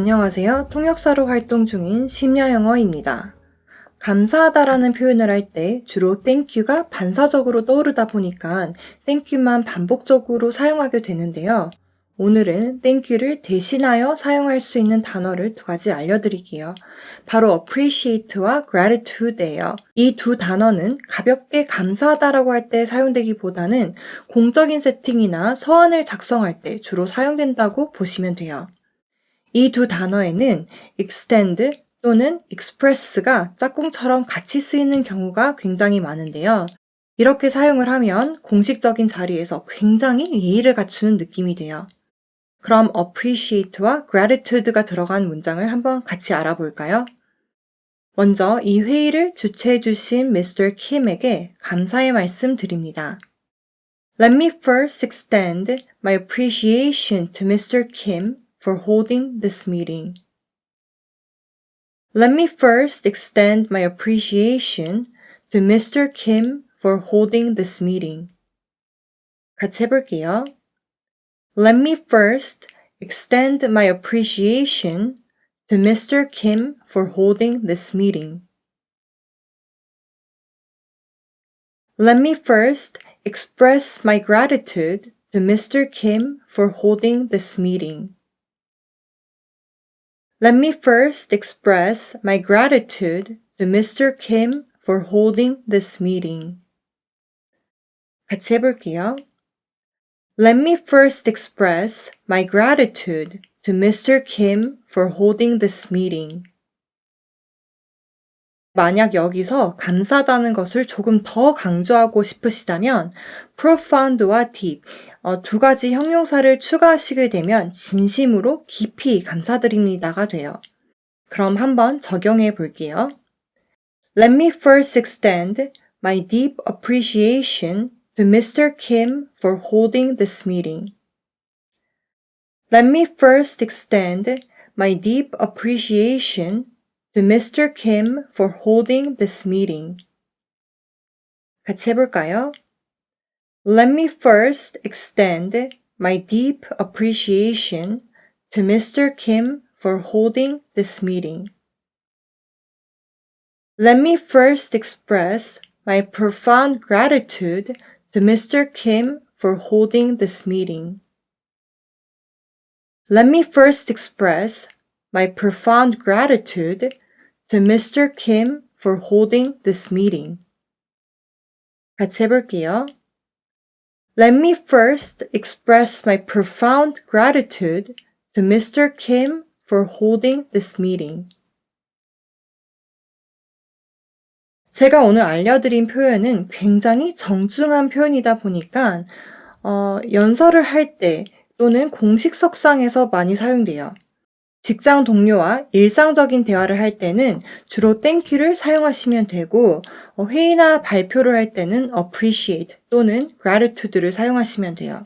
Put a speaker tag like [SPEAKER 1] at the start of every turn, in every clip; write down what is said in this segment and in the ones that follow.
[SPEAKER 1] 안녕하세요. 통역사로 활동 중인 심야영어입니다. 감사하다라는 표현을 할 때 주로 땡큐가 반사적으로 떠오르다 보니까 땡큐만 반복적으로 사용하게 되는데요. 오늘은 땡큐를 대신하여 사용할 수 있는 단어를 두 가지 알려드릴게요. 바로 appreciate와 gratitude예요. 이 두 단어는 가볍게 감사하다라고 할 때 사용되기보다는 공적인 세팅이나 서한을 작성할 때 주로 사용된다고 보시면 돼요. 이 두 단어에는 extend 또는 express가 짝꿍처럼 같이 쓰이는 경우가 굉장히 많은데요. 이렇게 사용을 하면 공식적인 자리에서 굉장히 예의를 갖추는 느낌이 돼요. 그럼 appreciate와 gratitude가 들어간 문장을 한번 같이 알아볼까요? 먼저 이 회의를 주최해 주신 Mr. Kim에게 감사의 말씀 드립니다. Let me first extend my appreciation to Mr. Kim for holding this meeting. Let me first extend my appreciation to Mr. Kim for holding this meeting. 같이 해볼게요. Let me first extend my appreciation to Mr. Kim for holding this meeting. Let me first express my gratitude to Mr. Kim for holding this meeting. Let me first express my gratitude to Mr. Kim for holding this meeting. 같이 해볼게요. Let me first express my gratitude to Mr. Kim for holding this meeting. 만약 여기서 감사하다는 것을 조금 더 강조하고 싶으시다면 profound와 deep 어, 두 가지 형용사를 추가하시게 되면 진심으로 깊이 감사드립니다가 돼요. 그럼 한번 적용해 볼게요. Let me first extend my deep appreciation to Mr. Kim for holding this meeting. Let me first extend my deep appreciation to Mr. Kim for holding this meeting. 같이 해볼까요? Let me first extend my deep appreciation to Mr. Kim for holding this meeting. Let me first express my profound gratitude to Mr. Kim for holding this meeting. Let me first express my profound gratitude to Mr. Kim for holding this meeting. 같이 해볼게요. Let me first express my profound gratitude to Mr. Kim for holding this meeting. 제가 오늘 알려드린 표현은 굉장히 정중한 표현이다 보니까 어, 연설을 할 때 또는 공식 석상에서 많이 사용돼요. 직장 동료와 일상적인 대화를 할 때는 주로 땡큐를 사용하시면 되고 어, 회의나 발표를 할 때는 appreciate 또는 gratitude를 사용하시면 돼요.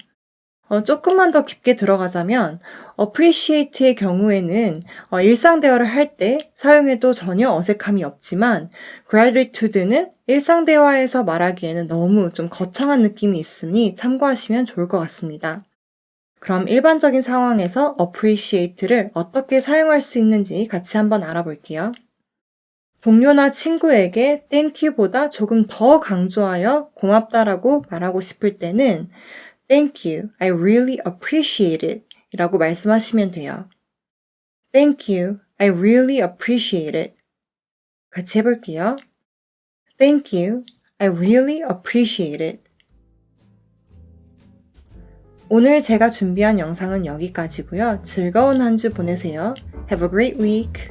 [SPEAKER 1] 어, 조금만 더 깊게 들어가자면 appreciate의 경우에는 어, 일상 대화를 할 때 사용해도 전혀 어색함이 없지만 gratitude는 일상 대화에서 말하기에는 너무 좀 거창한 느낌이 있으니 참고하시면 좋을 것 같습니다. 그럼 일반적인 상황에서 appreciate를 어떻게 사용할 수 있는지 같이 한번 알아볼게요. 동료나 친구에게 thank you보다 조금 더 강조하여 고맙다라고 말하고 싶을 때는 thank you, I really appreciate it 이라고 말씀하시면 돼요. Thank you, I really appreciate it. 같이 해볼게요. Thank you, I really appreciate it. 오늘 제가 준비한 영상은 여기까지고요. 즐거운 한 주 보내세요. Have a great week.